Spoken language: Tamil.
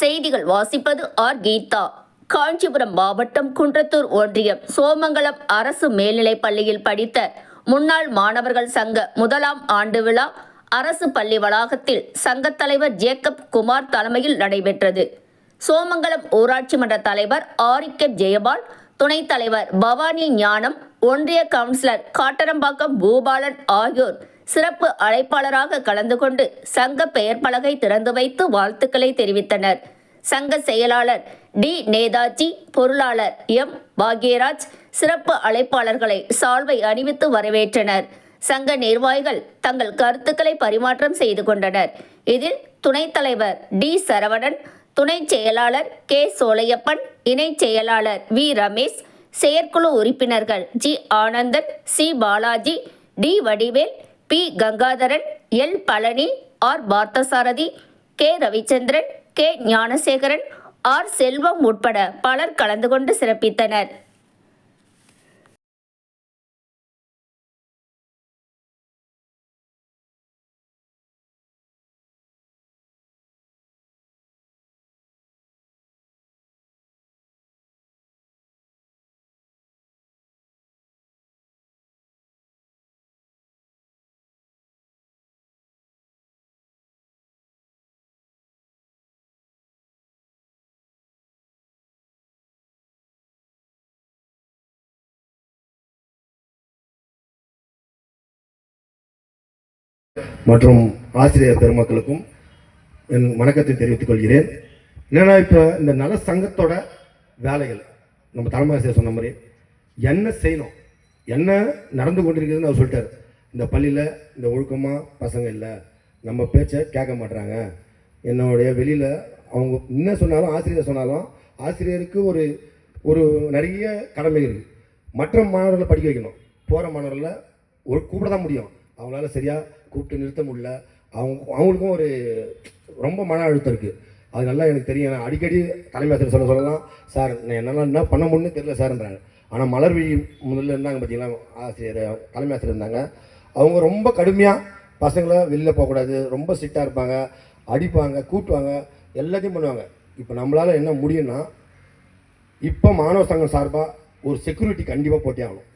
செய்திகள் வாசிப்பது ஆர். கீதா. காஞ்சிபுரம் மாவட்டம் குன்றத்தூர் ஒன்றியம் சோமங்கலம் அரசு மேல்நிலைப் பள்ளியில் படித்த முன்னாள் மாணவர்கள் சங்க முதலாம் ஆண்டு விழா அரசு பள்ளி வளாகத்தில் சங்கத் தலைவர் ஜேக்கப் குமார் தலைமையில் நடைபெற்றது. சோமங்கலம் ஊராட்சி மன்ற தலைவர் ஆரிக்கப் ஜெயபால் துணைத் தலைவர் பவானி ஞானம் ஒன்றிய கவுன்சிலர் காட்டரம்பாக்கம் பூபாலன் ஆகியோர் சிறப்பு அழைப்பாளராக கலந்து கொண்டு சங்க பெயர் பலகை திறந்து வைத்து வாழ்த்துக்களை தெரிவித்தனர். சங்க செயலாளர் டி. நேதாஜி பொருளாளர் எம். பாக்யராஜ் சிறப்பு அழைப்பாளர்களை சால்வை அணிவித்து வரவேற்றனர். சங்க நிர்வாகிகள் தங்கள் கருத்துக்களை பரிமாற்றம் செய்து கொண்டனர். இதில் துணைத் தலைவர் டி. சரவணன் துணை செயலாளர் கே. சோலையப்பன் இணைச் செயலாளர் வி. ரமேஷ் செயற்குழு உறுப்பினர்கள் G. Anandan C. Balaji D. Vadivel P. Gangadharan L. Palani R. Parthasarathy K. Ravichandran K. Gnanasekaran R. Selvam உட்பட பலர் கலந்து கொண்டு சிறப்பித்தனர். மற்றும் ஆசிரியர் பெருமக்களுக்கும் என் வணக்கத்தை தெரிவித்துக் கொள்கிறேன். என்னென்னா இப்போ இந்த நல சங்கத்தோட வேலைகள்? நம்ம தலைமை ஆசிரியர் சொன்ன மாதிரி என்ன செய்யணும்? என்ன நடந்து கொண்டிருக்குதுன்னு அவர் சொல்லிட்டார். இந்த பள்ளியில் இந்த ஒழுக்கமாக பசங்க இல்லை. நம்ம பேச்சை கேட்க மாட்டுறாங்க என்னுடைய வெளியில் அவங்க என்ன சொன்னாலும் ஆசிரியர் சொன்னாலும் ஆசிரியருக்கு ஒரு ஒரு நிறைய கடமை இருக்குது மற்ற மாணவர்களை படிக்க வைக்கணும். போகிற மாணவர்களை ஒரு கூப்பிட தான் முடியும். அவங்களால சரியாக கூப்பிட்டு நிறுத்த முடியல. அவங்க அவங்களுக்கும் ஒரு ரொம்ப மன அழுத்தம் இருக்குது அது நல்லா எனக்கு தெரியும். நான் அடிக்கடி தலைமை ஆசிரியர் சொல்ல சொல்லலாம் சார் நான் என்னால் என்ன பண்ண முடியும்னு தெரியல சார்ன்றாங்க. ஆனால் மலர்விழி முதல்ல இருந்தாங்க பார்த்தீங்களா ஆசிரியர் தலைமை ஆசிரியர் இருந்தாங்க. அவங்க ரொம்ப கடுமையாக பசங்களை வெளியில் போகக்கூடாது ரொம்ப ஸ்ட்ரிக்டாக இருப்பாங்க அடிப்பாங்க கூட்டுவாங்க எல்லாத்தையும் பண்ணுவாங்க. இப்போ நம்மளால் என்ன முடியும்னா இப்போ மாணவ சங்கம் சார்பாக ஒரு செக்யூரிட்டி கண்டிப்பாக போட்டே ஆகணும்.